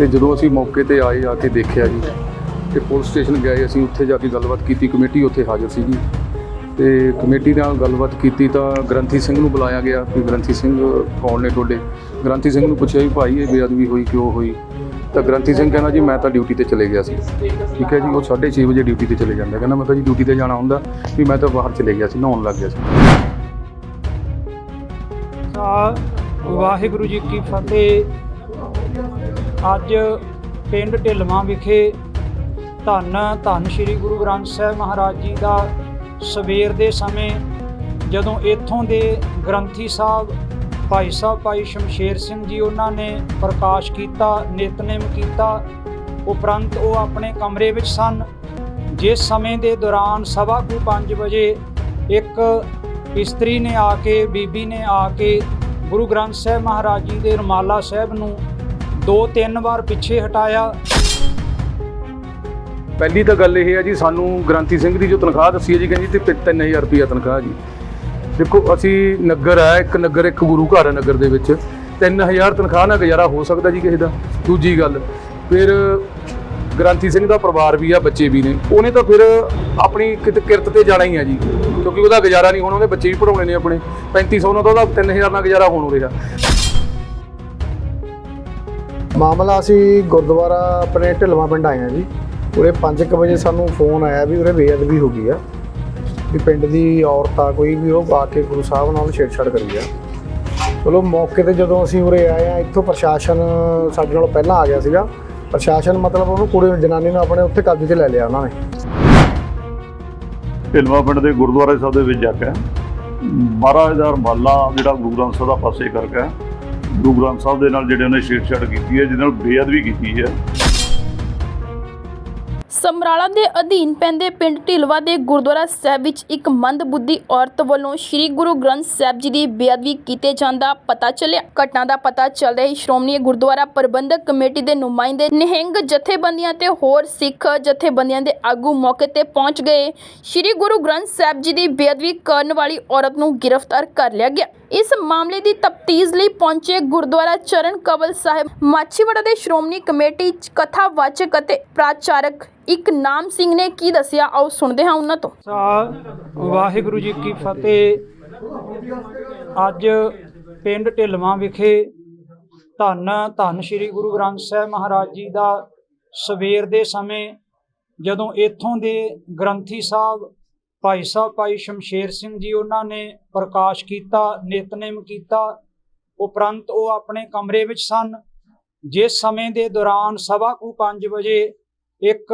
ਤੇ ਜਦੋਂ ਅਸੀਂ ਮੌਕੇ ਤੇ ਆਏ, ਆ ਕੇ ਦੇਖਿਆ ਜੀ ਤੇ ਪੁਲਿਸ ਸਟੇਸ਼ਨ ਗਏ, ਅਸੀਂ ਉੱਥੇ ਜਾ ਕੇ ਗੱਲਬਾਤ ਕੀਤੀ, ਕਮੇਟੀ ਉੱਥੇ ਹਾਜ਼ਰ ਸੀ ਜੀ ਤੇ ਕਮੇਟੀ ਨਾਲ ਗੱਲਬਾਤ ਕੀਤੀ ਤਾਂ ਗ੍ਰੰਥੀ ਸਿੰਘ ਨੂੰ ਬੁਲਾਇਆ ਗਿਆ ਕਿ ਗ੍ਰੰਥੀ ਸਿੰਘ ਕੌਣ ਨੇ ਤੁਹਾਡੇ? ਗ੍ਰੰਥੀ ਸਿੰਘ ਨੂੰ ਪੁੱਛਿਆ ਵੀ ਭਾਈ ਇਹ ਬੇਅਦਬੀ ਹੋਈ, ਕਿਉਂ ਹੋਈ? ਤਾਂ ਗ੍ਰੰਥੀ ਸਿੰਘ ਕਹਿੰਦਾ ਜੀ ਮੈਂ ਤਾਂ ਡਿਊਟੀ ਤੇ ਚਲੇ ਗਿਆ ਸੀ। ਠੀਕ ਹੈ ਜੀ, ਉਹ 6:30 ਵਜੇ ਡਿਊਟੀ ਤੇ ਚਲੇ ਜਾਂਦਾ। ਕਹਿੰਦਾ ਮੈਂ ਤਾਂ ਜੀ ਡਿਊਟੀ ਤੇ ਜਾਣਾ ਹੁੰਦਾ ਵੀ ਮੈਂ ਤਾਂ ਬਾਹਰ ਚਲੇ ਗਿਆ ਸੀ, ਨਹਾਉਣ ਲੱਗ ਗਿਆ ਸੀ। ਵਾਹਿਗੁਰੂ ਜੀ ਕੀ ਫਤਿਹ। ਅੱਜ ਪਿੰਡ ਢਿਲਵਾਂ ਵਿਖੇ ਧੰਨ ਧੰਨ ਸ੍ਰੀ ਗੁਰੂ ਗ੍ਰੰਥ ਸਾਹਿਬ ਮਹਾਰਾਜ ਜੀ ਦਾ ਸਵੇਰ ਦੇ ਸਮੇਂ ਜਦੋਂ ਇੱਥੋਂ ਦੇ ਗ੍ਰੰਥੀ ਸਾਹਿਬ, ਭਾਈ ਸਾਹਿਬ, ਭਾਈ ਸ਼ਮਸ਼ੇਰ ਸਿੰਘ ਜੀ ਉਹਨਾਂ ਨੇ ਪ੍ਰਕਾਸ਼ ਕੀਤਾ, ਨਿਤਨੇਮ ਕੀਤਾ, ਉਪਰੰਤ ਉਹ ਆਪਣੇ ਕਮਰੇ ਵਿੱਚ ਸਨ। ਜਿਸ ਸਮੇਂ ਦੇ ਦੌਰਾਨ ਸਵਾ ਕੁ 5 ਵਜੇ ਇੱਕ ਇਸਤਰੀ ਨੇ ਆ ਕੇ, ਬੀਬੀ ਨੇ ਆ ਕੇ ਗੁਰੂ ਗ੍ਰੰਥ ਸਾਹਿਬ ਮਹਾਰਾਜ ਜੀ ਦੇ ਰੁਮਾਲਾ ਸਾਹਿਬ ਨੂੰ ਦੋ ਤਿੰਨ ਵਾਰ ਪਿੱਛੇ ਹਟਾਇਆ। ਪਹਿਲੀ ਤਾਂ ਗੱਲ ਇਹ ਹੈ ਜੀ, ਸਾਨੂੰ ਗ੍ਰੰਥੀ ਸਿੰਘ ਦੀ ਜੋ ਤਨਖਾਹ ਦੱਸੀ ਹੈ ਜੀ, ਕਹਿੰਦੀ ਤੇ 3000 ਰੁਪਿਆ ਤਨਖਾਹ ਜੀ। ਦੇਖੋ, ਅਸੀਂ ਨਗਰ ਹੈ, ਇੱਕ ਨਗਰ, ਇੱਕ ਗੁਰੂ ਘਰ ਹੈ ਨਗਰ ਦੇ ਵਿੱਚ। 3000 ਤਨਖਾਹ ਨਾਲ ਗੁਜ਼ਾਰਾ ਹੋ ਸਕਦਾ ਜੀ ਕਿਸੇ ਦਾ। ਦੂਜੀ ਗੱਲ, ਫਿਰ ਗ੍ਰੰਥੀ ਸਿੰਘ ਦਾ ਪਰਿਵਾਰ ਵੀ ਆ, ਬੱਚੇ ਵੀ ਨੇ। ਉਹਨੇ ਤਾਂ ਫਿਰ ਆਪਣੀ ਕਿਤੇ, ਕਿਰਤ ਤੇ ਜਾਣਾ ਹੀ ਆ ਜੀ। ਕਿਉਂਕਿ ਉਹਦਾ ਗੁਜ਼ਾਰਾ ਨਹੀਂ ਹੋਣਾ, ਉਹਦੇ ਬੱਚੇ ਵੀ ਪੜਾਉਣੇ ਨੇ ਆਪਣੇ। 3500 ਨਾਲ ਤਾਂ ਉਹਦਾ 3000 ਨਾਲ ਗੁਜ਼ਾਰਾ ਹੋਣ ਰਿਹਾ। ਮਾਮਲਾ ਅਸੀਂ ਗੁਰਦੁਆਰਾ ਆਪਣੇ ਢਿਲਵਾਂ ਪਿੰਡ ਆਏ ਆ ਜੀ। ਉਰੇ 5:00 ਵਜੇ ਸਾਨੂੰ ਫੋਨ ਆਇਆ ਵੀ ਉਰੇ ਬੇਅਦਬੀ ਹੋ ਗਈ ਆ। ਵੀ ਪਿੰਡ ਦੀ ਔਰਤ ਆ ਕੋਈ ਵੀ ਉਹ ਆ ਕੇ ਗੁਰੂ ਸਾਹਿਬ ਨਾਲ ਛੇੜਛਾੜ ਕਰੀ ਆ। ਚਲੋ ਮੌਕੇ ਤੇ ਜਦੋਂ ਅਸੀਂ ਉਰੇ ਆਏ ਆ ਇੱਥੋਂ ਪ੍ਰਸ਼ਾਸਨ ਸਾਡੇ ਨਾਲ ਪਹਿਲਾਂ ਆ ਗਿਆ ਸੀਗਾ। ਪ੍ਰਸ਼ਾਸਨ ਮਤਲਬ ਉਹਨੂੰ ਕੁੜੀ ਜਨਾਨੀ ਨੂੰ ਆਪਣੇ ਉੱਥੇ ਕਬਜ਼ੇ 'ਚ ਲੈ ਲਿਆ ਉਹਨਾਂ ਨੇ। ਢਿਲਵਾ ਪਿੰਡ ਦੇ ਗੁਰਦੁਆਰੇ ਸਾਹਿਬ ਦੇ ਵਿੱਚ ਜਾ ਕੇ 12000 ਮਾਲਾ ਜਿਹੜਾ ਗੁਰੂ ਗ੍ਰੰਥ ਸਾਹਿਬ ਦਾ ਪਾਸੇ ਕਰਕੇ ਗੁਰੂ ਗ੍ਰੰਥ ਸਾਹਿਬ ਦੇ ਨਾਲ ਜਿਹੜੇ ਉਹਨੇ ਛੇੜਛਾੜ ਕੀਤੀ ਹੈ, ਜਿਹਦੇ ਨਾਲ ਬੇਅਦਬੀ ਕੀਤੀ ਹੈ। ਸਮਰਾਲਾ ਦੇ ਅਧੀਨ ਪੈਂਦੇ ਪਿੰਡ ਢਿਲਵਾ ਦੇ ਗੁਰਦੁਆਰਾ ਸਾਹਿਬ ਵਿੱਚ ਇੱਕ ਮੰਦਬੁੱਧੀ ਔਰਤ ਵੱਲੋਂ ਸ੍ਰੀ ਗੁਰੂ ਗ੍ਰੰਥ ਸਾਹਿਬ ਜੀ ਦੀ ਬੇਅਦਬੀ ਕੀਤੇ ਜਾਣ ਪਤਾ ਚੱਲਿਆ। ਘਟਨਾ ਦਾ ਪਤਾ ਚੱਲਦੇ ਹੀ ਸ਼੍ਰੋਮਣੀ ਗੁਰਦੁਆਰਾ ਪ੍ਰਬੰਧਕ ਕਮੇਟੀ ਦੇ ਨੁਮਾਇੰਦੇ ਨਿਹੰਗ ਜਥੇਬੰਦੀਆਂ ਤੇ ਹੋਰ ਸਿੱਖ ਜਥੇਬੰਦੀਆਂ ਦੇ ਆਗੂ ਮੌਕੇ ਤੇ ਪਹੁੰਚ ਗਏ। ਸ੍ਰੀ ਗੁਰੂ ਗ੍ਰੰਥ ਸਾਹਿਬ ਜੀ ਦੀ ਬੇਅਦਬੀ ਕਰਨ ਵਾਲੀ ਔਰਤ ਨੂੰ ਗ੍ਰਿਫਤਾਰ ਕਰ ਲਿਆ ਗਿਆ। ਇਸ ਮਾਮਲੇ ਦੀ ਤਫਤੀਸ਼ ਲਈ ਪਹੁੰਚੇ ਗੁਰਦੁਆਰਾ ਚਰਨ ਕਵਲ ਸਾਹਿਬ, ਮਾਛੀਵਾੜਾ ਦੇ ਸ਼੍ਰੋਮਣੀ ਕਮੇਟੀ ਕਥਾਵਾਚਕ ਅਤੇ ਪ੍ਰਾਚਾਰਕ ਇੱਕ ਨਾਮ ਸਿੰਘ ਨੇ ਕੀ ਦੱਸਿਆ? ਆਓ ਸੁਣਦੇ ਹਾਂ ਉਹਨਾਂ ਤੋਂ। ਵਾਹਿਗੁਰੂ ਜੀ ਕੀ ਫਤਿਹ। ਅੱਜ ਪਿੰਡ ਢਿਲਵਾਂ ਵਿਖੇ ਧੰਨ ਧੰਨ ਸ੍ਰੀ ਗੁਰੂ ਗ੍ਰੰਥ ਸਾਹਿਬ ਮਹਾਰਾਜ ਜੀ ਦਾ ਸਵੇਰ ਦੇ ਸਮੇਂ ਜਦੋਂ ਇੱਥੋਂ ਦੇ ਗ੍ਰੰਥੀ ਸਾਹਿਬ ਭਾਈ ਸਾਹਿਬ, ਭਾਈ ਸ਼ਮਸ਼ੇਰ ਸਿੰਘ ਜੀ ਉਹਨਾਂ ਨੇ ਪ੍ਰਕਾਸ਼ ਕੀਤਾ, ਨਿਤਨੇਮ ਕੀਤਾ। ਉਪਰੰਤ ਉਹ ਆਪਣੇ ਕਮਰੇ ਵਿੱਚ ਸਨ। ਜਿਸ ਸਮੇਂ ਦੇ ਦੌਰਾਨ ਸਵਾ ਕੁ 5 ਵਜੇ ਇੱਕ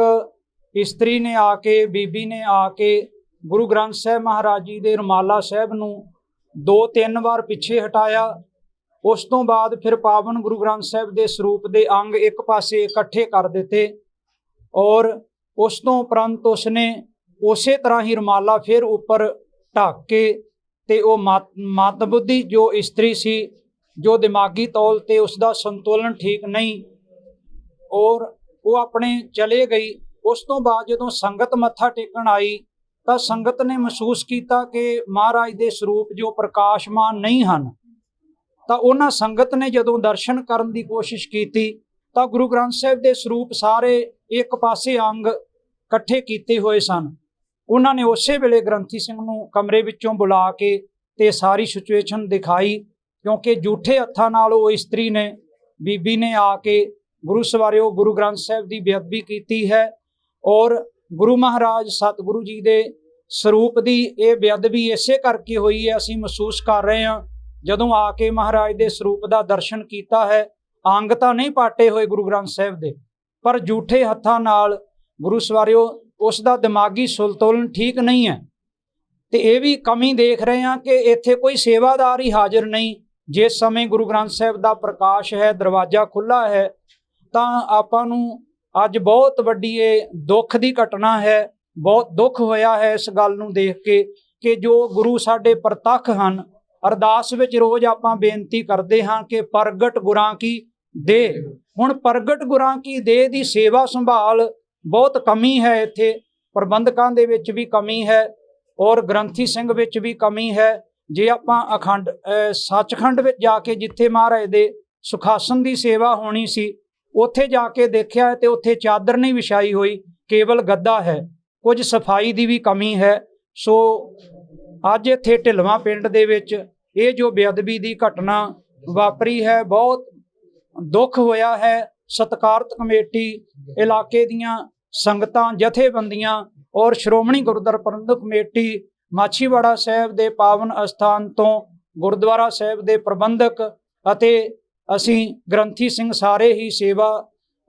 ਇਸਤਰੀ ਨੇ ਆ ਕੇ, ਬੀਬੀ ਨੇ ਆ ਕੇ ਗੁਰੂ ਗ੍ਰੰਥ ਸਾਹਿਬ ਮਹਾਰਾਜ ਜੀ ਦੇ ਰੁਮਾਲਾ ਸਾਹਿਬ ਨੂੰ ਦੋ ਤਿੰਨ ਵਾਰ ਪਿੱਛੇ ਹਟਾਇਆ। ਉਸ ਤੋਂ ਬਾਅਦ ਫਿਰ ਪਾਵਨ ਗੁਰੂ ਗ੍ਰੰਥ ਸਾਹਿਬ ਦੇ ਸਰੂਪ ਦੇ ਅੰਗ ਇੱਕ ਪਾਸੇ ਇਕੱਠੇ ਕਰ ਦਿੱਤੇ ਔਰ ਉਸ ਤੋਂ ਉਪਰੰਤ ਉਸਨੇ ਉਸੇ ਤਰ੍ਹਾਂ ਹੀ ਰੁਮਾਲਾ ਫਿਰ ਉੱਪਰ ਢੱਕ ਕੇ ਤੇ ਉਹ ਮਤ ਮਤਬੁੱਧੀ ਜੋ ਇਸਤਰੀ ਸੀ, ਜੋ ਦਿਮਾਗੀ ਤੌਲ ਤੇ ਉਸ ਦਾ ਸੰਤੁਲਨ ਠੀਕ ਨਹੀਂ, ਔਰ ਉਹ ਆਪਣੇ ਚਲੇ ਗਈ। ਉਸ ਤੋਂ ਬਾਅਦ ਜਦੋਂ ਸੰਗਤ ਮੱਥਾ ਟੇਕਣ ਆਈ, ਤਾਂ ਸੰਗਤ ਨੇ ਮਹਿਸੂਸ ਕੀਤਾ ਕਿ ਮਹਾਰਾਜ ਦੇ ਸਰੂਪ ਜੋ ਪ੍ਰਕਾਸ਼ਮਾਨ ਨਹੀਂ ਹਨ, ਤਾਂ ਉਹਨਾਂ ਸੰਗਤ ਨੇ ਜਦੋਂ ਦਰਸ਼ਨ ਕਰਨ ਦੀ ਕੋਸ਼ਿਸ਼ ਕੀਤੀ, ਤਾਂ ਗੁਰੂ ਗ੍ਰੰਥ ਸਾਹਿਬ ਦੇ ਸਰੂਪ ਸਾਰੇ ਇੱਕ ਪਾਸੇ ਅੰਗ ਇਕੱਠੇ ਕੀਤੇ ਹੋਏ ਸਨ। ਉਹਨਾਂ ਨੇ ਉਸੇ ਵੇਲੇ ਗ੍ਰੰਥੀ ਸਿੰਘ ਨੂੰ ਕਮਰੇ ਵਿੱਚੋਂ ਬੁਲਾ ਕੇ ਤੇ ਸਾਰੀ ਸਿਚੁਏਸ਼ਨ ਦਿਖਾਈ, ਕਿਉਂਕਿ ਝੂਠੇ ਹੱਥਾਂ ਨਾਲ ਉਹ ਇਸਤਰੀ ਨੇ, ਬੀਬੀ ਨੇ ਆ ਕੇ ਗੁਰੂ ਸਵਾਰਿਓ ਗੁਰੂ ਗ੍ਰੰਥ ਸਾਹਿਬ ਦੀ ਬੇਅਦਬੀ ਕੀਤੀ ਹੈ ਔਰ ਗੁਰੂ ਮਹਾਰਾਜ ਸਤਿਗੁਰੂ ਜੀ ਦੇ ਸਰੂਪ ਦੀ ਇਹ ਬੇਅਦਬੀ ਇਸੇ ਕਰਕੇ ਹੋਈ ਹੈ, ਅਸੀਂ ਮਹਿਸੂਸ ਕਰ ਰਹੇ ਹਾਂ, ਜਦੋਂ ਆ ਕੇ ਮਹਾਰਾਜ ਦੇ ਸਰੂਪ ਦਾ ਦਰਸ਼ਨ ਕੀਤਾ ਹੈ, ਅੰਗ ਤਾਂ ਨਹੀਂ ਪਾਟੇ ਹੋਏ ਗੁਰੂ ਗ੍ਰੰਥ ਸਾਹਿਬ ਦੇ, ਪਰ ਝੂਠੇ ਹੱਥਾਂ ਨਾਲ ਗੁਰੂ ਸਵਾਰਿਓ ਉਸ ਦਾ ਦਿਮਾਗੀ ਸੰਤੁਲਨ ਠੀਕ ਨਹੀਂ ਹੈ। ਤੇ ਇਹ ਵੀ ਕਮੀ ਦੇਖ ਰਹੇ ਹਾਂ ਕਿ ਇੱਥੇ ਕੋਈ ਸੇਵਾਦਾਰ ਹੀ ਹਾਜ਼ਰ ਨਹੀਂ। ਜਿਸ ਸਮੇਂ ਗੁਰੂ ਗ੍ਰੰਥ ਸਾਹਿਬ ਦਾ ਪ੍ਰਕਾਸ਼ ਹੈ, ਦਰਵਾਜ਼ਾ ਖੁੱਲਾ ਹੈ, ਤਾਂ ਆਪਾਂ ਨੂੰ ਅੱਜ ਬਹੁਤ ਵੱਡੀ ਇਹ ਦੁੱਖ ਦੀ ਘਟਨਾ ਹੈ, ਬਹੁਤ ਦੁੱਖ ਹੋਇਆ ਹੈ ਇਸ ਗੱਲ ਨੂੰ ਦੇਖ ਕੇ ਕਿ ਜੋ ਗੁਰੂ ਸਾਡੇ ਪ੍ਰਤੱਖ ਹਨ, ਅਰਦਾਸ ਵਿੱਚ ਰੋਜ਼ ਆਪਾਂ ਬੇਨਤੀ ਕਰਦੇ ਹਾਂ ਕਿ ਪ੍ਰਗਟ ਗੁਰਾਂ ਕੀ ਦੇ। ਹੁਣ ਪ੍ਰਗਟ ਗੁਰਾਂ ਕੀ ਦੇ ਦੀ ਸੇਵਾ ਸੰਭਾਲ ਬਹੁਤ ਕਮੀ ਹੈ ਇੱਥੇ। ਪ੍ਰਬੰਧਕਾਂ ਦੇ ਵਿੱਚ ਵੀ ਕਮੀ ਹੈ ਔਰ ਗ੍ਰੰਥੀ ਸਿੰਘ ਵਿੱਚ ਵੀ ਕਮੀ ਹੈ। ਜੇ ਆਪਾਂ ਅਖੰਡ ਸੱਚਖੰਡ ਵਿੱਚ ਜਾ ਕੇ ਜਿੱਥੇ ਮਹਾਰਾਜ ਦੇ ਸੁਖਾਸਨ ਦੀ ਸੇਵਾ ਹੋਣੀ ਸੀ, ਉੱਥੇ ਜਾ ਕੇ ਦੇਖਿਆ ਤੇ ਉੱਥੇ ਚਾਦਰ ਨਹੀਂ ਵਿਛਾਈ ਹੋਈ, ਕੇਵਲ ਗੱਦਾ ਹੈ। ਕੁਝ ਸਫ਼ਾਈ ਦੀ ਵੀ ਕਮੀ ਹੈ। ਸੋ ਅੱਜ ਇੱਥੇ ਢਿਲਵਾਂ ਪਿੰਡ ਦੇ ਵਿੱਚ ਇਹ ਜੋ ਬੇਅਦਬੀ ਦੀ ਘਟਨਾ ਵਾਪਰੀ ਹੈ, ਬਹੁਤ ਦੁੱਖ ਹੋਇਆ ਹੈ। ਸਤਕਾਰਤ ਕਮੇਟੀ, ਇਲਾਕੇ ਦੀਆਂ ਸੰਗਤਾਂ, ਜਥੇਬੰਦੀਆਂ ਔਰ ਸ਼੍ਰੋਮਣੀ ਗੁਰਦੁਆਰਾ ਪ੍ਰਬੰਧਕ ਕਮੇਟੀ, ਮਾਛੀਵਾੜਾ ਸਾਹਿਬ ਦੇ ਪਾਵਨ ਅਸਥਾਨ ਤੋਂ ਗੁਰਦੁਆਰਾ ਸਾਹਿਬ ਦੇ ਪ੍ਰਬੰਧਕ ਅਤੇ ਅਸੀਂ ਗ੍ਰੰਥੀ ਸਿੰਘ ਸਾਰੇ ਹੀ ਸੇਵਾ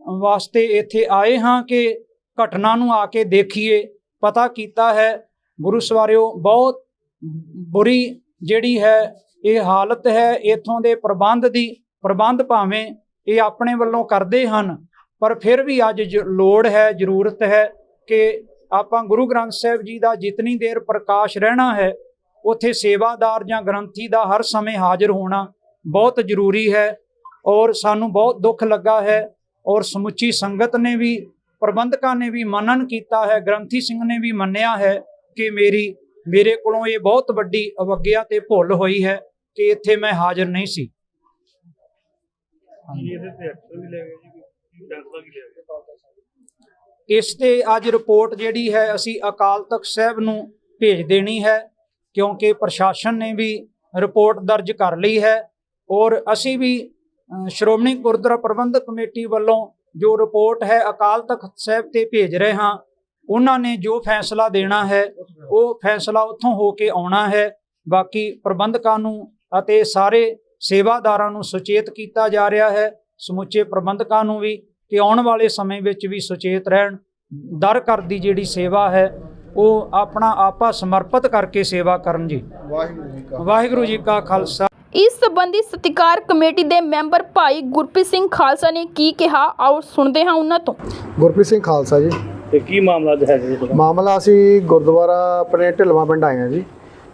ਵਾਸਤੇ ਇੱਥੇ ਆਏ ਹਾਂ ਕਿ ਘਟਨਾ ਨੂੰ ਆ ਕੇ ਦੇਖੀਏ। ਪਤਾ ਕੀਤਾ ਹੈ, ਗੁਰੂ ਸਵਾਰਿਓ, ਬਹੁਤ ਬੁਰੀ ਜਿਹੜੀ ਹੈ, ਇਹ ਹਾਲਤ ਹੈ, ਇਥੋਂ ਦੇ ਪ੍ਰਬੰਧ ਦੀ, ਪ੍ਰਬੰਧ ਭਾਵੇਂ ਇਹ ਆਪਣੇ ਵੱਲੋਂ ਕਰਦੇ ਹਨ। ਪਰ ਫਿਰ ਵੀ ਅੱਜ ਜ- ਲੋੜ ਹੈ, ਜ਼ਰੂਰਤ ਹੈ ਕਿ ਆਪਾਂ ਗੁਰੂ ਗ੍ਰੰਥ ਸਾਹਿਬ ਜੀ ਦਾ ਜਿਤਨੀ ਦੇਰ ਪ੍ਰਕਾਸ਼ ਰਹਿਣਾ ਹੈ, ਉਥੇ ਸੇਵਾਦਾਰ ਜਾਂ ਗ੍ਰੰਥੀ ਦਾ ਹਰ ਸਮੇਂ ਹਾਜ਼ਰ ਹੋਣਾ ਬਹੁਤ ਜ਼ਰੂਰੀ ਹੈ ਔਰ ਸਾਨੂੰ ਬਹੁਤ ਦੁੱਖ ਲੱਗਾ ਹੈ ਔਰ ਸਮੁੱਚੀ ਸੰਗਤ ਨੇ ਵੀ, ਪ੍ਰਬੰਧਕਾਂ ਨੇ ਵੀ ਮੰਨਣ ਕੀਤਾ ਹੈ, ਗ੍ਰੰਥੀ ਸਿੰਘ ਨੇ ਵੀ ਮੰਨਿਆ ਹੈ ਕਿ ਮੇਰੀ, ਮੇਰੇ ਕੋਲੋਂ ਇਹ ਬਹੁਤ ਵੱਡੀ ਅਵਗਿਆ ਤੇ ਭੁੱਲ ਹੋਈ ਹੈ ਕਿ ਇੱਥੇ ਮੈਂ ਹਾਜ਼ਰ ਨਹੀਂ ਸੀ। ਇਸ ਤੇ ਅੱਜ ਰਿਪੋਰਟ ਜਿਹੜੀ ਹੈ ਅਸੀਂ ਅਕਾਲ ਤਖਤ ਸਾਹਿਬ ਨੂੰ ਭੇਜ ਦੇਣੀ ਹੈ ਕਿਉਂਕਿ ਪ੍ਰਸ਼ਾਸਨ ਨੇ ਵੀ ਰਿਪੋਰਟ ਦਰਜ ਕਰ ਲਈ ਹੈ ਔਰ ਅਸੀਂ ਵੀ ਸ਼੍ਰੋਮਣੀ ਗੁਰਦੁਆਰਾ ਪ੍ਰਬੰਧਕ ਕਮੇਟੀ ਵੱਲੋਂ ਜੋ ਰਿਪੋਰਟ ਹੈ ਅਕਾਲ ਤਖਤ ਸਾਹਿਬ ਤੇ ਭੇਜ ਰਹੇ ਹਾਂ ਉਹਨਾਂ ਨੇ ਜੋ ਫੈਸਲਾ ਦੇਣਾ ਹੈ ਉਹ ਫੈਸਲਾ ਉੱਥੋਂ ਹੋ ਕੇ ਆਉਣਾ ਹੈ। ਬਾਕੀ ਪ੍ਰਬੰਧਕਾਂ ਨੂੰ ਅਤੇ ਸਾਰੇ ਸੇਵਾਦਾਰਾਂ ਨੂੰ ਸੁਚੇਤ ਕੀਤਾ ਜਾ ਰਿਹਾ ਹੈ ਸਮੁੱਚੇ ਪ੍ਰਬੰਧਕਾਂ ਨੂੰ ਵੀ ਕਿ ਆਉਣ ਵਾਲੇ ਸਮੇਂ ਵਿੱਚ ਵੀ ਸੁਚੇਤ ਰਹਿਣ। ਦਰ ਘਰ ਦੀ ਜਿਹੜੀ ਸੇਵਾ ਹੈ ਉਹ ਆਪਣਾ ਆਪਾ ਸਮਰਪਿਤ ਕਰਕੇ ਸੇਵਾ ਕਰਨ ਜੀ। ਵਾਹਿਗੁਰੂ ਜੀ ਕਾ ਵਾਹਿਗੁਰੂ ਜੀ ਕਾ ਖਾਲਸਾ। ਇਸ ਸੰਬੰਧੀ ਸਤਿਕਾਰ ਕਮੇਟੀ ਦੇ ਮੈਂਬਰ ਭਾਈ ਗੁਰਪ੍ਰੀਤ ਸਿੰਘ ਖਾਲਸਾ ਨੇ ਕੀ ਕਿਹਾ? ਆਓ ਸੁਣਦੇ ਹਾਂ ਉਹਨਾਂ ਤੋਂ। ਗੁਰਪ੍ਰੀਤ ਸਿੰਘ ਖਾਲਸਾ ਜੀ। ਤੇ ਕੀ ਮਾਮਲਾ ਅੱਜ ਹੈ ਜੀ ਮਾਮਲਾ ਅਸੀਂ ਗੁਰਦੁਆਰਾ ਆਪਣੇ ਢਿਲਵਾਂ ਪਿੰਡ ਆਏ ਜੀ।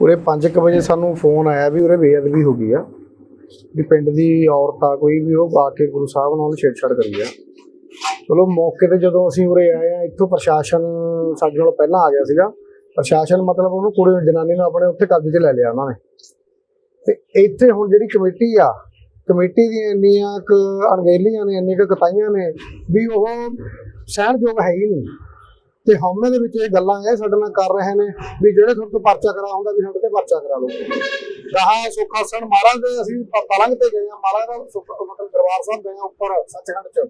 ਉਰੇ 5:00 ਵਜੇ ਸਾਨੂੰ ਫੋਨ ਆਇਆ ਵੀ ਉਰੇ ਬੇਅਦਬੀ ਹੋ ਗਈ ਆ। ਵੀ ਪਿੰਡ ਦੀ ਔਰਤ ਆ ਕੋਈ ਵੀ, ਉਹ ਆ ਕੇ ਗੁਰੂ ਸਾਹਿਬ ਨਾਲ ਛੇੜਛਾੜ ਕਰੀ ਆ। ਚਲੋ ਮੌਕੇ ਤੇ ਜਦੋਂ ਅਸੀਂ ਉਰੇ ਆਏ ਆ, ਇੱਥੋਂ ਪ੍ਰਸ਼ਾਸਨ ਸਾਡੇ ਨਾਲ ਪਹਿਲਾਂ ਆ ਗਿਆ ਸੀਗਾ। ਪ੍ਰਸ਼ਾਸਨ ਮਤਲਬ ਉਹਨੂੰ ਕੁੜੀ ਨੂੰ, ਜਨਾਨੀ ਨੂੰ ਆਪਣੇ ਉੱਥੇ ਕਬਜ਼ੇ 'ਚ ਲੈ ਲਿਆ ਉਹਨਾਂ ਨੇ। ਤੇ ਇੱਥੇ ਹੁਣ ਜਿਹੜੀ ਕਮੇਟੀ ਆ, ਕਮੇਟੀ ਦੀਆਂ ਇੰਨੀਆਂ ਕੁ ਅਣਗਹਿਲੀਆਂ ਨੇ, ਇੰਨੀਆਂ ਕੁ ਕਤਾਈਆਂ ਨੇ ਵੀ ਉਹ ਸਹਿਣਯੋਗ ਹੈ ਹੀ ਨਹੀਂ। ਤੇ ਹਉਮੈ ਦੇ ਵਿੱਚ ਇਹ ਗੱਲਾਂ ਇਹ ਸਾਡੇ ਨਾਲ ਕਰ ਰਹੇ ਨੇ ਵੀ ਜਿਹੜੇ ਤੁਹਾਡੇ ਤੋਂ ਪਰਚਾ ਕਰਾ ਹੁੰਦਾ ਵੀ ਸਾਡੇ ਤੇ ਪਰਚਾ ਕਰਾ ਲਓ। ਰਹਾ ਸੁੱਖ ਮਹਾਰਾਜ ਦੇ, ਅਸੀਂ ਪਲੰਗ ਤੇ ਗਏ ਆ ਮਹਾਰਾਜ ਦਾ ਮਤਲਬ ਦਰਬਾਰ ਸਾਹਿਬ ਗਏ ਆ ਉੱਪਰ, ਸੱਚਖੰਡ ਚ।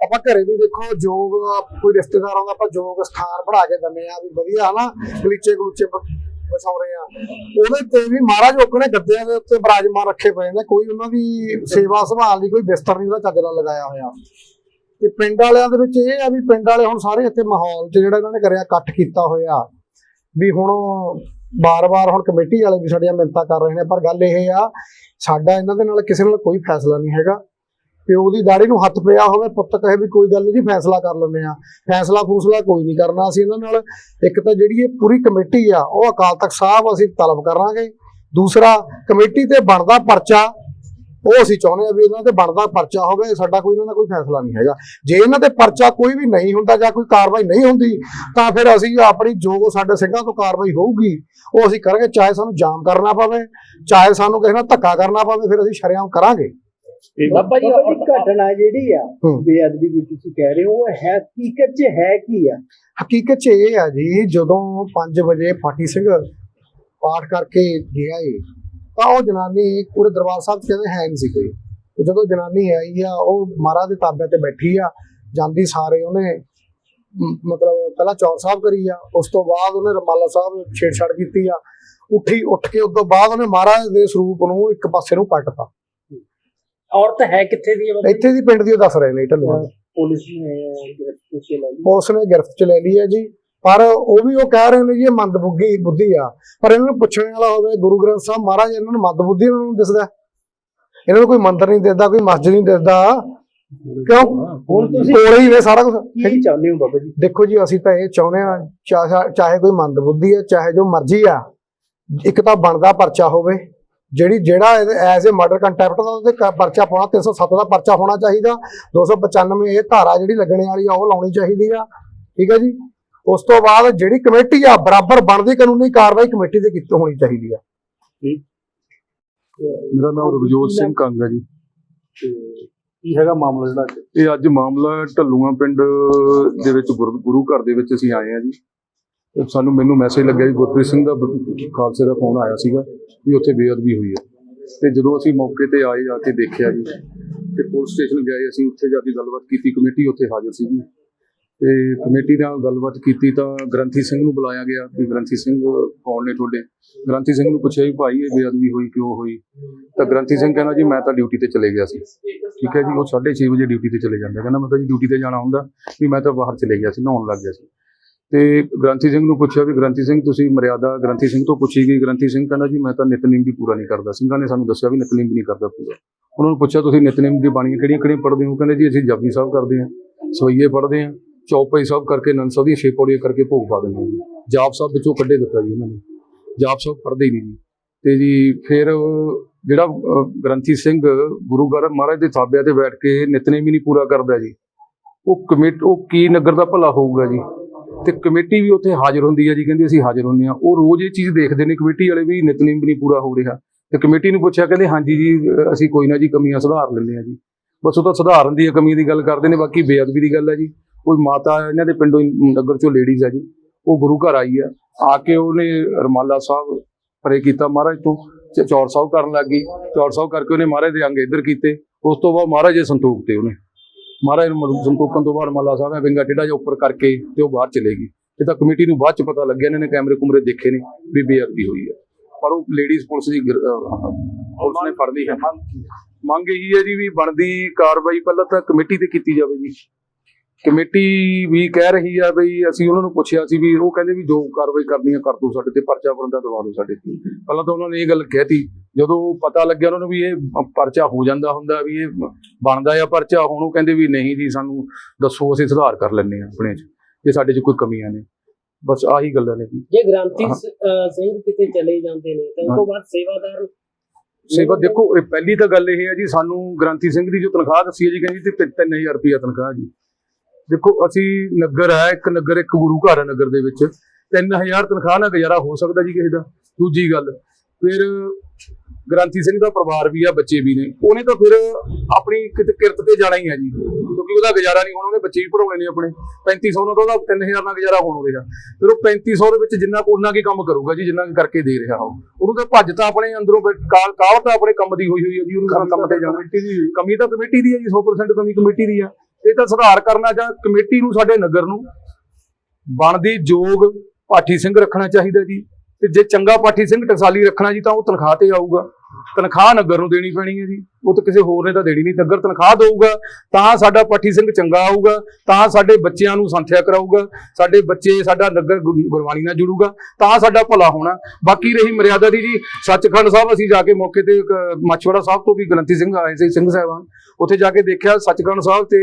ਆਪਾਂ ਘਰੇ ਵੀ ਦੇਖੋ ਜੋਗ, ਕੋਈ ਰਿਸ਼ਤੇਦਾਰ ਆਉਂਦਾ, ਆਪਾਂ ਜੋਗ ਸਥਾਨ ਬਣਾ ਕੇ ਦਿੰਦੇ ਆ ਵੀ ਵਧੀਆ ਹਨਾ, ਗਲੀਚੇ ਗਲੂਚੇ ਰਹੇ ਆ ਉਹਦੇ ਤੇ ਵੀ ਮਹਾਰਾਜ ਆਪਣੇ ਗੱਦਿਆਂ ਦੇ ਉੱਤੇ ਬਰਾਜਮਾਨ ਰੱਖੇ ਪਏ ਨੇ। ਕੋਈ ਉਹਨਾਂ ਦੀ ਸੇਵਾ ਸੰਭਾਲ ਲਈ ਕੋਈ ਬਿਸਤਰ ਨਹੀਂ, ਉਹਦਾ ਚੱਜ ਨਾਲ ਲਗਾਇਆ ਹੋਇਆ। ਤੇ ਪਿੰਡ ਵਾਲਿਆਂ ਦੇ ਵਿੱਚ ਇਹ ਆ ਵੀ ਪਿੰਡ ਵਾਲੇ ਹੁਣ ਸਾਰੇ ਇੱਥੇ ਮਾਹੌਲ 'ਚ ਜਿਹੜਾ ਇਹਨਾਂ ਨੇ ਕਰਿਆ, ਇਕੱਠ ਕੀਤਾ ਹੋਇਆ। ਵੀ ਹੁਣ ਬਾਰ-ਬਾਰ ਹੁਣ ਕਮੇਟੀ ਵਾਲੇ ਵੀ ਸਾਡੀਆਂ ਮਿੰਨਤਾਂ ਕਰ ਰਹੇ ਨੇ, ਪਰ ਗੱਲ ਇਹ ਆ, ਸਾਡਾ ਇਹਨਾਂ ਦੇ ਨਾਲ ਕਿਸੇ ਨਾਲ ਕੋਈ ਫੈਸਲਾ ਨਹੀਂ ਹੈਗਾ। ਪਿਓ ਦੀ ਦਾੜੀ ਨੂੰ ਹੱਥ ਪਿਆ ਹੋਵੇ, ਪੁੱਤ ਕਹੇ ਵੀ ਕੋਈ ਗੱਲ ਨਹੀਂ ਜੀ, ਫੈਸਲਾ ਕਰ ਲੈਂਦੇ ਆ ਫੈਸਲਾ ਫੂਸਲਾ ਕੋਈ ਨਹੀਂ ਕਰਨਾ ਅਸੀਂ ਇਹਨਾਂ ਨਾਲ। ਇੱਕ ਤਾਂ ਜਿਹੜੀ ਇਹ ਪੂਰੀ ਕਮੇਟੀ ਆ, ਉਹ ਅਕਾਲ ਤਖਤ ਸਾਹਿਬ ਅਸੀਂ ਤਲਬ ਕਰਾਂਗੇ। ਦੂਸਰਾ, ਕਮੇਟੀ ਤੇ ਬਣਦਾ ਪਰਚਾ ਉਹ ਅਸੀਂ ਚਾਹੁੰਦੇ ਆ ਵੀ ਇਹਨਾਂ ਤੇ ਬਣਦਾ ਪਰਚਾ ਹੋਵੇ ਸਾਡਾ ਕੋਈ ਇਹਨਾਂ ਦਾ ਕੋਈ ਫੈਸਲਾ ਨਹੀਂ ਹੈਗਾ। ਜੇ ਇਹਨਾਂ ਤੇ ਪਰਚਾ ਕੋਈ ਵੀ ਨਹੀਂ ਹੁੰਦਾ ਜਾਂ ਕੋਈ ਕਾਰਵਾਈ ਨਹੀਂ ਹੁੰਦੀ ਤਾਂ ਫਿਰ ਅਸੀਂ ਆਪਣੀ ਜੋ ਸਾਡੇ ਸਿੰਘਾਂ ਤੋਂ ਕਾਰਵਾਈ ਹੋਊਗੀ ਉਹ ਅਸੀਂ ਕਰਾਂਗੇ ਚਾਹੇ ਸਾਨੂੰ ਜਾਮ ਕਰਨਾ ਪਵੇ ਚਾਹੇ ਸਾਨੂੰ ਕਿਸੇ ਨਾਲ ਧੱਕਾ ਕਰਨਾ ਪਵੇ ਫਿਰ ਅਸੀਂ ਸ਼ਰੇਆਮ ਕਰਾਂਗੇ। ਬਾਬਾ ਜੀ ਉਹ ਘਟਨਾ ਜਿਹੜੀ ਆ। ਬੇਅਦਬੀ ਦੀ ਤੁਸੀਂ ਕਹਿ ਰਹੇ ਹੋ ਉਹ ਹੈ ਹਕੀਕਤ 'ਚ ਹੈ ਕੀ ਆ? ਹਕੀਕਤ 'ਚ ਇਹ ਆ ਜੀ ਜਦੋਂ 5 ਵਜੇ ਫਾਟੀ ਸਿੰਘ ਪਾਠ ਕਰਕੇ ਗਿਆ ਏ ਤਾਂ ਉਹ ਜਨਾਨੀ ਪੂਰੇ ਦਰਬਾਰ ਸਾਹਿਬ ਕਹਿੰਦੇ ਹੈ ਨਹੀਂ ਸੀ ਕੋਈ। ਤੇ ਜਦੋਂ ਜਨਾਨੀ ਆਈ ਆ ਉਹ ਮਹਾਰਾਜ ਦੇ ਤਾਬੇ ਤੇ ਬੈਠੀ ਆ ਜਾਂਦੀ ਸਾਰੇ ਉਹਨੇ ਮਤਲਬ ਪਹਿਲਾਂ ਚੌਰ ਸਾਹਿਬ ਕਰੀ ਆ ਉਸ ਤੋਂ ਬਾਅਦ ਉਹਨੇ ਰਮਾਲਾ ਸਾਹਿਬ ਛੇੜਛਾੜ ਕੀਤੀ ਆ। ਉੱਠੀ ਉੱਠ ਕੇ ਉਸ ਤੋਂ ਬਾਅਦ ਉਹਨੇ ਮਹਾਰਾਜ ਦੇ ਸਰੂਪ ਨੂੰ ਇੱਕ ਪਾਸੇ ਨੂੰ ਪੱਟਤਾ ਔਰਤ ਹੈ ਕਿੱਥੇ ਦੀ ਹੈ? ਇੱਥੇ ਦੀ ਪਿੰਡ ਦੀ ਉਹ ਦੱਸ ਰਹੇ ਨੇ ਢੱਲੂਆਂ ਪੁਲਿਸ ਨੇ ਗ੍ਰਿਫਤ ਕੀਤੀ ਲੈ ਲਈ। ਉਸ ਨੇ ਗਿਰਫਤ ਚ ਲੈ ਲਈ ਹੈ ਜੀ। ਪਰ ਉਹ ਵੀ ਉਹ ਕਹਿ ਰਹੇ ਨੇ ਜੀ ਇਹ ਮੰਦਬੁੱਧੀ ਬੁੱਧੀ ਆ। ਪਰ ਇਹਨਾਂ ਨੂੰ ਪੁੱਛਣ ਵਾਲਾ ਹੋਵੇ ਗੁਰੂ ਗ੍ਰੰਥ ਸਾਹਿਬ ਮਹਾਰਾਜ ਇਹਨਾਂ ਨੂੰ ਮੰਦਬੁੱਧੀ ਇਹਨਾਂ ਨੂੰ ਦਿਸਦਾ ਇਹਨਾਂ ਨੂੰ ਕੋਈ ਮੰਦਰ ਨਹੀਂ ਦਿਸਦਾ ਕੋਈ ਮਸਜਿਦ ਨਹੀਂ ਦਿਸਦਾ ਕਿਉਂ? ਹੁਣ ਤੁਸੀਂ ਕੋਲੇ ਹੀ ਨੇ ਸਾਰਾ ਕੁਝ ਕੀ ਚਾਹੁੰਦੇ ਹੋ ਬਾਬਾ ਜੀ? ਦੇਖੋ ਜੀ ਅਸੀਂ ਤਾਂ ਇਹ ਚਾਹੁੰਦੇ ਆ ਚਾਹੇ ਕੋਈ ਮੰਦਬੁੱਧੀ ਹੈ ਚਾਹੇ ਜੋ ਮਰਜ਼ੀ ਆ ਇੱਕ ਤਾਂ ਬਣਦਾ ਪਰਚਾ ਹੋਵੇ। ਜਿਹੜੀ ਜਿਹੜਾ ਐਜ਼ ਅ ਮਰਡਰ ਕੰਟੈਂਪਟ ਦਾ ਉਹਦੇ ਪਰਚਾ ਪਾਉਣਾ 307 ਦਾ ਪਰਚਾ ਹੋਣਾ ਚਾਹੀਦਾ। 295 ਇਹ ਧਾਰਾ ਜਿਹੜੀ ਲੱਗਣੇ ਵਾਲੀ ਆ ਉਹ ਲਾਉਣੀ ਚਾਹੀਦੀ ਆ। ਠੀਕ ਹੈ ਜੀ? ਉਸ ਤੋਂ ਬਾਅਦ ਜਿਹੜੀ ਕਮੇਟੀ ਆ ਬਰਾਬਰ ਬਣਦੀ ਕਾਨੂੰਨੀ ਕਾਰਵਾਈ ਕਮੇਟੀ ਦੇ ਕੀਤੀ ਹੋਣੀ ਚਾਹੀਦੀ ਆ। ਮੇਰਾ ਨਾਮ ਰਵਜੋਤ ਸਿੰਘ ਕੰਗ ਹੈ ਜੀ। ਤੇ ਕੀ ਹੈਗਾ ਮਾਮਲਾ ਜਿਹੜਾ? ਇਹ ਅੱਜ ਮਾਮਲਾ ਢੱਲੂਆਂ ਪਿੰਡ ਦੇ ਵਿੱਚ ਗੁਰ- ਘਰ ਦੇ ਵਿੱਚ ਅਸੀਂ ਆਏ ਆ ਜੀ। ਸਾਨੂੰ ਮੈਨੂੰ ਮੈਸੇਜ ਲੱਗਿਆ ਵੀ ਗੁਰਪ੍ਰੀਤ ਸਿੰਘ ਦਾ ਖਾਲਸੇ ਦਾ ਫੋਨ ਆਇਆ ਸੀਗਾ ਵੀ ਉੱਥੇ ਬੇਅਦਬੀ ਹੋਈ ਹੈ ਤੇ ਜਦੋਂ ਅਸੀਂ ਮੌਕੇ ਤੇ ਆਏ ਆ ਕੇ ਦੇਖਿਆ ਜੀ ਤੇ ਪੁਲਿਸ ਸਟੇਸ਼ਨ ਗਏ ਅਸੀਂ ਉੱਥੇ ਜਾ ਕੇ ਗੱਲਬਾਤ ਕੀਤੀ ਕਮੇਟੀ ਉੱਥੇ ਹਾਜ਼ਰ ਸੀਗੀ। ਤੇ ਕਮੇਟੀ ਨਾਲ ਗੱਲਬਾਤ ਕੀਤੀ ਤਾਂ ਗ੍ਰੰਥੀ ਸਿੰਘ ਨੂੰ ਬੁਲਾਇਆ ਗਿਆ ਵੀ ਗ੍ਰੰਥੀ ਸਿੰਘ ਕੌਣ ਨੇ ਤੁਹਾਡੇ? ਗ੍ਰੰਥੀ ਸਿੰਘ ਨੂੰ ਪੁੱਛਿਆ ਵੀ ਭਾਈ ਇਹ ਬੇਅਦਬੀ ਹੋਈ, ਕਿਉਂ ਹੋਈ? ਤਾਂ ਗ੍ਰੰਥੀ ਸਿੰਘ ਕਹਿੰਦਾ ਜੀ ਮੈਂ ਤਾਂ ਡਿਊਟੀ ਤੇ ਚਲੇ ਗਿਆ ਸੀ। ਠੀਕ ਹੈ ਜੀ, ਉਹ 6:30 ਵਜੇ ਡਿਊਟੀ ਤੇ ਚਲੇ ਜਾਂਦਾ ਕਹਿੰਦਾ ਮੈਂ ਤਾਂ ਜੀ ਡਿਊਟੀ ਤੇ ਜਾਣਾ ਹੁੰਦਾ ਵੀ ਮੈਂ ਤਾਂ ਬਾਹਰ ਚਲੇ ਗਿਆ ਸੀ, ਨਹਾਉਣ ਲੱਗ ਗਿਆ ਸੀ। ਤੇ ਗ੍ਰੰਥੀ ਸਿੰਘ ਨੂੰ ਪੁੱਛਿਆ ਵੀ ਗ੍ਰੰਥੀ ਸਿੰਘ ਤੁਸੀਂ ਮਰਿਆਦਾ, ਗ੍ਰੰਥੀ ਸਿੰਘ ਤੋਂ ਪੁੱਛੀ ਗਈ। ਗ੍ਰੰਥੀ ਸਿੰਘ ਕਹਿੰਦਾ ਜੀ ਮੈਂ ਤਾਂ ਨਿਤਨੇਮ ਵੀ ਪੂਰਾ ਨਹੀਂ ਕਰਦਾ। ਸਿੰਘਾਂ ਨੇ ਸਾਨੂੰ ਦੱਸਿਆ ਵੀ ਨਿਤਨੇਮ ਵੀ ਨਹੀਂ ਕਰਦਾ ਪੂਰਾ। ਉਹਨਾਂ ਨੂੰ ਪੁੱਛਿਆ ਤੁਸੀਂ ਨਿਤਨੇਮ ਦੀ ਬਾਣੀਆਂ ਕਿਹੜੀਆਂ ਕਿਹੜੀਆਂ ਪੜ੍ਹਦੇ ਹੋ? ਕਹਿੰਦੇ ਜੀ ਅਸੀਂ ਜਪਜੀ ਸਾਹਿਬ ਕਰਦੇ ਹਾਂ, ਸਵਈਏ ਪੜ੍ਹਦੇ ਹਾਂ। ਚੌਪਈ ਸਾਹਿਬ ਕਰਕੇ, ਨੰਦ ਸਾਹਿਬ ਦੀਆਂ ਛੇ ਪੌੜੀਆਂ ਕਰਕੇ ਭੋਗ ਪਾ ਦਿੰਦੇ ਜੀ ਜਾਪ ਸਾਹਿਬ ਵਿੱਚੋਂ ਕੱਢੇ ਦਿੱਤਾ ਜੀ ਉਹਨਾਂ ਨੇ। ਜਾਪ ਸਾਹਿਬ ਪੜ੍ਹਦੇ ਹੀ ਨਹੀਂ ਜੀ। ਤੇ ਜੀ ਫਿਰ ਜਿਹੜਾ ਗ੍ਰੰਥੀ ਸਿੰਘ ਗੁਰੂ ਗ੍ਰੰਥ ਮਹਾਰਾਜ ਦੇ ਥਾਬਿਆਂ ਤੇ ਬੈਠ ਕੇ ਨਿਤਨੇਮ ਹੀ ਨਹੀਂ ਪੂਰਾ ਕਰਦਾ ਜੀ। ਉਹ ਕਮੇਟ, ਉਹ ਕੀ ਨਗਰ ਦਾ ਭਲਾ ਹੋਊਗਾ ਜੀ। ਤੇ ਕਮੇਟੀ ਵੀ ਉੱਥੇ ਹਾਜ਼ਰ ਹੁੰਦੀ ਹੈ ਜੀ, ਕਹਿੰਦੇ ਅਸੀਂ ਹਾਜ਼ਰ ਹੁੰਦੇ ਹਾਂ। ਉਹ ਰੋਜ਼ ਇਹ ਚੀਜ਼ ਦੇਖਦੇ ਨੇ, ਕਮੇਟੀ ਵਾਲੇ ਵੀ ਨਿਤਨੇਮ ਵੀ ਨਹੀਂ ਪੂਰਾ ਹੋ ਰਿਹਾ। ਤੇ ਕਮੇਟੀ ਨੂੰ ਪੁੱਛਿਆ, ਕਹਿੰਦੇ ਹਾਂਜੀ ਜੀ, ਅਸੀਂ ਕੋਈ ਨਾ ਜੀ ਕਮੀਆਂ ਸੁਧਾਰ ਲੈਂਦੇ ਹਾਂ ਜੀ। ਬਸ ਉਹ ਤਾਂ ਸੁਧਾਰਨ ਦੀ ਕਮੀ ਦੀ ਗੱਲ ਕਰਦੇ ਨੇ, ਬਾਕੀ ਬੇਅਦਬੀ ਦੀ ਗੱਲ ਹੈ ਜੀ। ਕੋਈ ਮਾਤਾ, ਇਹਨਾਂ ਦੇ ਪਿੰਡੋਂ ਨਗਰ ਚੋਂ ਲੇਡੀਜ਼ ਹੈ ਜੀ। ਉਹ ਗੁਰੂ ਘਰ ਆਈ ਹੈ। ਆ ਕੇ ਉਹਨੇ ਰਮਾਲਾ ਸਾਹਿਬ ਪਰੇ ਕੀਤਾ ਮਹਾਰਾਜ ਤੋਂ। ਚ- ਚੌਰ ਸਾਹਿਬ ਕਰਨ ਲੱਗ ਗਈ। ਚੌਰ ਸਾਹਿਬ ਕਰਕੇ ਉਹਨੇ ਮਹਾਰਾਜ ਦੇ ਅੰਗ ਇੱਧਰ ਕੀਤੇ। ਉਸ ਤੋਂ ਬਾਅਦ ਮਹਾਰਾਜ ਦੇ ਸੰਤੋਖ ਤੇ ਉਹਨੇ। ਮਹਾਰਾਜ ਨੂੰ ਸੰਤੋਖਣ ਤੋਂ ਬਾਅਦ ਰਮਾਲਾ ਸਾਹਿਬ ਨੇ ਵਿੰਗਾ ਟੇਢਾ ਜਿਹਾ ਉੱਪਰ ਕਰਕੇ ਤੇ ਉਹ ਬਾਹਰ ਚਲੇ ਗਈ ਇਹ ਤਾਂ ਕਮੇਟੀ ਨੂੰ ਬਾਅਦ ਚ ਪਤਾ ਲੱਗਿਆ, ਇਹਨਾਂ ਨੇ ਕੈਮਰੇ ਕੁਮਰੇ ਦੇਖੇ ਨੇ ਵੀ ਬੇਅਦਬੀ ਹੋਈ ਹੈ। ਪਰ ਉਹ ਲੇਡੀਜ਼ ਪੁਲਿਸ ਦੀ ਪੁਲਿਸ ਨੇ ਫੜ ਲਈ ਹੈ। ਮੰਗ ਇਹੀ ਹੈ ਜੀ ਵੀ ਬਣਦੀ ਕਾਰਵਾਈ ਪਹਿਲਾਂ ਤਾਂ ਕਮੇਟੀ ਤੇ ਕੀਤੀ ਜਾਵੇ ਜੀ। ਕਮੇਟੀ ਵੀ ਕਹਿ ਰਹੀ ਆ ਬਈ ਅਸੀਂ ਉਹਨਾਂ ਨੂੰ ਪੁੱਛਿਆ ਸੀ ਵੀ ਉਹ ਕਹਿੰਦੇ ਵੀ ਜੋ ਕਾਰਵਾਈ ਕਰਨੀ ਆ ਕਰ ਦੋ ਸਾਡੇ ਤੇ ਪਰਚਾ ਬੰਦਾ ਦਵਾ ਦਿਓ ਸਾਡੇ ਤੇ। ਪਹਿਲਾਂ ਤਾਂ ਉਹਨਾਂ ਨੇ ਇਹ ਗੱਲ ਕਹਿਤੀ। ਜਦੋਂ ਪਤਾ ਲੱਗਿਆ ਉਹਨਾਂ ਨੂੰ ਵੀ ਇਹ ਪਰਚਾ ਹੋ ਜਾਂਦਾ ਹੁੰਦਾ ਵੀ ਇਹ ਬਣਦਾ ਆ ਪਰਚਾ ਹੁਣ ਉਹ ਕਹਿੰਦੇ ਵੀ ਨਹੀਂ ਜੀ ਸਾਨੂੰ ਦੱਸੋ ਅਸੀਂ ਸੁਧਾਰ ਕਰ ਲੈਂਦੇ ਆ ਆਪਣੇ ਚ। ਜੇ ਸਾਡੇ ਚ ਕੋਈ ਕਮੀਆਂ ਨੇ। ਬਸ ਆਹੀ ਗੱਲਾਂ ਨੇ ਜੀ ਜੇ ਗ੍ਰਾਂਤੀ ਸਿੰਘ ਕਿਤੇ ਚਲੇ ਜਾਂਦੇ ਨੇ ਤਾਂ ਉਸ ਤੋਂ ਬਾਅਦ ਸੇਵਾਦਾਰ ਸੇਵਾ ਦੇਖੋ ਇਹ ਪਹਿਲੀ ਤਾਂ ਗੱਲ ਇਹ ਹੈ ਜੀ ਸਾਨੂੰ ਗ੍ਰਾਂਤੀ ਸਿੰਘ ਦੀ ਜੋ ਤਨਖਾਹ ਦੱਸੀ ਹੈ ਜੀ ਕਹਿੰਦੀ ਤੇ 3000 ਰੁਪਇਆ ਤਨਖਾਹ ਜੀ। ਦੇਖੋ ਅਸੀਂ ਨਗਰ ਹੈ ਇੱਕ ਨਗਰ ਇੱਕ ਗੁਰੂ ਘਰ ਹੈ ਨਗਰ ਦੇ ਵਿੱਚ। 3000 ਤਨਖਾਹ ਨਾਲ ਗੁਜ਼ਾਰਾ ਹੋ ਸਕਦਾ ਜੀ ਕਿਸੇ ਦਾ। ਦੂਜੀ ਗੱਲ ਫਿਰ ਗ੍ਰਾਂਤੀ ਸਿੰਘ ਦਾ ਪਰਿਵਾਰ ਵੀ ਆ ਬੱਚੇ ਵੀ ਨੇ। ਉਹਨੇ ਤਾਂ ਫਿਰ ਆਪਣੀ ਕਿਤੇ ਕਿਰਤ ਤੇ ਜਾਣਾ ਹੀ ਹੈ ਜੀ। ਕਿਉਂਕਿ ਉਹਦਾ ਗੁਜ਼ਾਰਾ ਨਹੀਂ ਹੋਣਾ ਉਹਦੇ ਬੱਚੇ ਵੀ ਪੜਾਉਣੇ ਨੇ ਆਪਣੇ। 3500 ਨਾਲ ਤਾਂ ਉਹਦਾ 3000 ਨਾਲ ਗੁਜ਼ਾਰਾ ਹੋਣ ਹੋਵੇਗਾ ਫਿਰ ਉਹ 3500 ਦੇ ਵਿੱਚ ਜਿੰਨਾ ਕੁ ਉਹਨਾਂ ਕੀ ਕੰਮ ਕਰੂਗਾ ਜੀ ਜਿੰਨਾ ਕਰਕੇ ਦੇ ਰਿਹਾ ਉਹ। ਉਹਨੂੰ ਤਾਂ ਭੱਜ ਤਾਂ ਆਪਣੇ ਅੰਦਰੋਂ ਕਾਲ ਕਾਲ ਤਾਂ ਆਪਣੇ ਕੰਮ ਦੀ ਹੋਈ ਹੋਈ ਹੈ ਜੀ ਉਹਨੂੰ ਤਾਂ ਕੰਮ ਤੇ ਜਾਣਾ। ਕਮੀ ਤਾਂ ਕਮੇਟੀ ਦੀ ਹੈ ਜੀ 100% ਕਮੀ ਕਮੇਟੀ ਦੀ ਆ। ਇਹ ਤਾਂ ਸੁਧਾਰ ਕਰਨਾ ਜਾਂ ਕਮੇਟੀ ਨੂੰ ਸਾਡੇ ਨਗਰ ਨੂੰ ਬਣਦੀ ਯੋਗ ਪਾਠੀ ਸਿੰਘ ਰੱਖਣਾ ਚਾਹੀਦਾ ਜੀ। ਤੇ ਜੇ ਚੰਗਾ ਪਾਠੀ ਸਿੰਘ ਟਕਸਾਲੀ ਰੱਖਣਾ ਜੀ, ਤਾਂ ਉਹ ਤਨਖਾਹ ਤੇ ਆਊਗਾ। ਤਨਖਾਹ ਨਗਰ ਨੂੰ ਦੇਣੀ ਪੈਣੀ ਹੈ ਜੀ। ਉਹ ਤਾਂ ਕਿਸੇ ਹੋਰ ਨੇ ਤਾਂ ਦੇਣੀ ਨਹੀਂ। ਨਗਰ ਤਨਖਾਹ ਦੇਊਗਾ, ਤਾਂ ਸਾਡਾ ਪਾਠੀ ਸਿੰਘ ਚੰਗਾ ਆਊਗਾ, ਤਾਂ ਸਾਡੇ ਬੱਚਿਆਂ ਨੂੰ ਸੰਥਿਆ ਕਰਾਊਗਾ, ਸਾਡੇ ਬੱਚੇ, ਸਾਡਾ ਨਗਰ ਗੁਰ- ਗੁਰਬਾਣੀ ਨਾਲ ਜੁੜੂਗਾ, ਤਾਂ ਸਾਡਾ ਭਲਾ ਹੋਣਾ। ਬਾਕੀ ਰਹੀ ਮਰਿਆਦਾ ਦੀ ਜੀ, ਸੱਚਖੰਡ ਸਾਹਿਬ ਅਸੀਂ ਜਾ ਕੇ ਮੌਕੇ ਤੇ ਇੱਕ, ਮਛਵੜਾ ਸਾਹਿਬ ਤੋਂ ਵੀ ਗ੍ਰੰਥੀ ਸਿੰਘ ਆਏ ਸੀ, ਸਿੰਘ ਸਾਹਿਬਾਨ। ਉੱਥੇ ਜਾ ਕੇ ਦੇਖਿਆ ਸੱਚਖੰਡ ਸਾਹਿਬ ਤੇ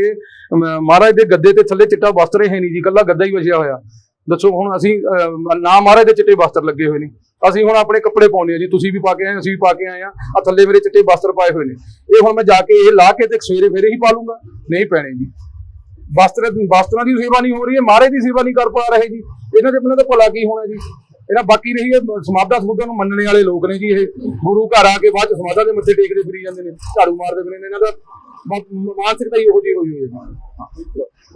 ਮਹਾਰਾਜ ਦੇ ਗੱਦੇ ਤੇ ਥੱਲੇ ਚਿੱਟਾ ਵਸਤਰ ਹੈ ਨਹੀਂ ਜੀ ਕੱਲਾ ਗੱਦਾ ਹੀ ਵਸਿਆ ਹੋਇਆ। ਦੱਸੋ ਹੁਣ ਅਸੀਂ ਅਹ, ਨਾ ਮਹਾਰਾਜ ਦੇ ਚਿੱਟੇ ਵਸਤਰ ਲੱਗੇ ਹੋਏ ਨੇ। ਅਸੀਂ ਹੁਣ ਆਪਣੇ ਕੱਪੜੇ ਪਾਉਨੇ ਆ ਜੀ ਤੁਸੀਂ ਵੀ ਪਾ ਕੇ ਆਏ ਅਸੀਂ ਵੀ ਪਾ ਕੇ ਆਏ ਆ ਆ ਥੱਲੇ ਮੇਰੇ ਚਿੱਟੇ ਵਸਤਰ ਪਾਏ ਹੋਏ ਨੇ। ਇਹ ਹੁਣ ਮੈਂ ਜਾ ਕੇ ਇਹ ਲਾ ਕੇ ਤੇ ਸਵੇਰੇ ਫੇਰੇ ਹੀ ਪਾ ਲੂੰਗਾ। ਨਹੀਂ ਪੈਣੇ ਜੀ। ਵਸਤਰ ਵਸਤਰਾਂ ਦੀ ਸੇਵਾ ਨਹੀਂ ਹੋ ਰਹੀ ਹੈ ਮਹਾਰਾਜ ਦੀ ਸੇਵਾ ਨਹੀਂ ਕਰ ਪਾ ਰਹੇ ਜੀ। ਇਹਨਾਂ ਦੇ ਬਿਨਾਂ ਤਾਂ ਭਲਾ ਕੀ ਹੋਣਾ ਜੀ? ਇਹਨਾਂ ਬਾਕੀ ਰਹੀ ਹੈ ਸਮਾਧਾ ਸਮੂਧਾਂ ਨੂੰ ਮੰਨਣ ਵਾਲੇ ਲੋਕ ਨੇ ਜੀ ਇਹ। ਗੁਰੂ ਘਰ ਆ ਕੇ ਬਾਅਦ ਚ ਸਮਾਧਾ ਦੇ ਮੱਥੇ ਟੇਕਦੇ ਫਿਰੀ ਜਾਂਦੇ ਨੇ ਝਾੜੂ ਮਾਰਦੇ ਫਿਰਦੇ ਨੇ ਇਹਨਾਂ ਦਾ ਮਾਨਸਿਕਤਾ ਹੀ ਉਹੋ ਜਿਹੀ ਹੋਈ ਹੋਈ ਹੈ ਜੀ।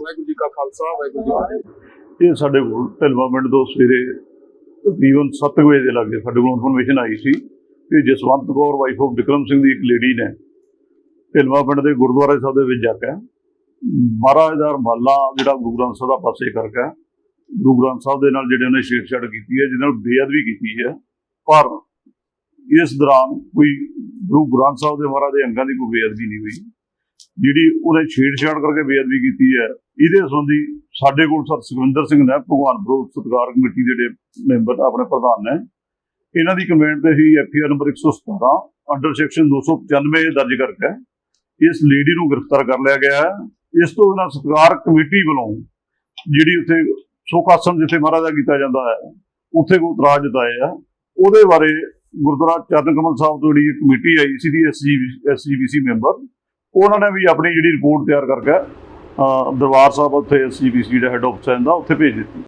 ਵਾਹਿਗੁਰੂ ਜੀ ਕਾ ਖਾਲਸਾ, ਵਾਹਿਗੁਰੂ ਜੀ ਕੀ ਫਤਿਹ। ਇਹ ਸਾਡੇ ਕੋਲ ਢਲਵਾ ਪਿੰਡ ਤੋਂ ਸਵੇਰੇ ਤਕਰੀਬਨ 7 ਵਜੇ ਦੇ ਲਾਗੇ ਸਾਡੇ ਕੋਲ ਇਨਫੋਰਮੇਸ਼ਨ ਆਈ ਸੀ ਕਿ ਜਸਵੰਤ ਕੌਰ ਵਾਈਫ ਆਫ ਵਿਕਰਮ ਸਿੰਘ ਦੀ ਇੱਕ ਲੇਡੀ ਨੇ ਢਲਵਾ ਪਿੰਡ ਦੇ ਗੁਰਦੁਆਰੇ ਸਾਹਿਬ ਦੇ ਵਿੱਚ ਜਾ ਕੇ 12000 ਮਾਲਾ ਜਿਹੜਾ ਗੁਰੂ ਗ੍ਰੰਥ ਸਾਹਿਬ ਦਾ ਪਾਸੇ ਕਰਕੇ ਗੁਰੂ ਗ੍ਰੰਥ ਸਾਹਿਬ ਦੇ ਨਾਲ ਜਿਹੜੇ ਉਹਨੇ ਛੇੜਛਾੜ ਕੀਤੀ ਹੈ, ਜਿਹਦੇ ਨਾਲ ਬੇਅਦਬੀ ਕੀਤੀ ਹੈ। ਪਰ ਇਸ ਦੌਰਾਨ ਕੋਈ ਗੁਰੂ ਗ੍ਰੰਥ ਸਾਹਿਬ ਦੇ ਮਹਾਰਾਜ ਦੇ ਅੰਗਾਂ ਦੀ ਕੋਈ ਬੇਅਦਬੀ ਨਹੀਂ ਹੋਈ। ਜਿਹੜੀ ਉਹਨੇ ਛੇੜਛਾੜ ਕਰਕੇ ਬੇਅਦਬੀ ਕੀਤੀ ਹੈ, ਇਹਦੇ ਸੰਬੰਧੀ ਸਾਡੇ ਕੋਲ ਸਰ ਸੁਖਵਿੰਦਰ ਸਿੰਘ ਨੇ ਭਗਵਾਨ ਭਗਵਾਨਪੁਰ ਸਤਿਕਾਰ ਕਮੇਟੀ ਦੇ ਜਿਹੜੇ ਮੈਂਬਰ ਆਪਣੇ ਪ੍ਰਧਾਨ ਨੇ, ਇਹਨਾਂ ਦੀ ਕੰਪਲੇਂਟ ਤੇ ਹੀ ਐਫਆਰ ਨੰਬਰ 117 ਅੰਡਰ ਸੈਕਸ਼ਨ 295 ਦਰਜ ਕਰਕੇ ਇਸ ਲੇਡੀ ਨੂੰ ਗ੍ਰਿਫਤਾਰ ਕਰ ਲਿਆ ਗਿਆ ਹੈ। ਇਸ ਤੋਂ ਬਿਨਾਂ ਸਤਿਕਾਰ ਕਮੇਟੀ ਵੱਲੋਂ ਜਿਹੜੀ ਉੱਥੇ ਸੁੱਖ ਆਸਣ ਜਿੱਥੇ ਮਹਾਰਾਜਾ ਕੀਤਾ ਜਾਂਦਾ ਹੈ, ਉੱਥੇ ਕੋਈ ਉਤਰਾਜ ਜਤਾਏ ਆ ਉਹਦੇ ਬਾਰੇ ਗੁਰਦੁਆਰਾ ਚਰਨ ਕਮਲ ਸਾਹਿਬ ਤੋਂ ਜਿਹੜੀ ਕਮੇਟੀ ਆਈ ਸੀ ਦੀ ਐਸਜੀਬੀਸੀ ਮੈਂਬਰ ਉਹਨਾਂ ਨੇ ਵੀ ਆਪਣੀ ਜਿਹੜੀ ਰਿਪੋਰਟ ਤਿਆਰ ਕਰਕੇ ਦਰਬਾਰ ਸਾਹਿਬ ਉੱਥੇ ਐਸਜੀਪੀਸੀ ਦਾ ਹੈੱਡ ਆਫਿਸ ਹੈ ਦਾ ਉੱਥੇ ਭੇਜ ਦਿੱਤੀ।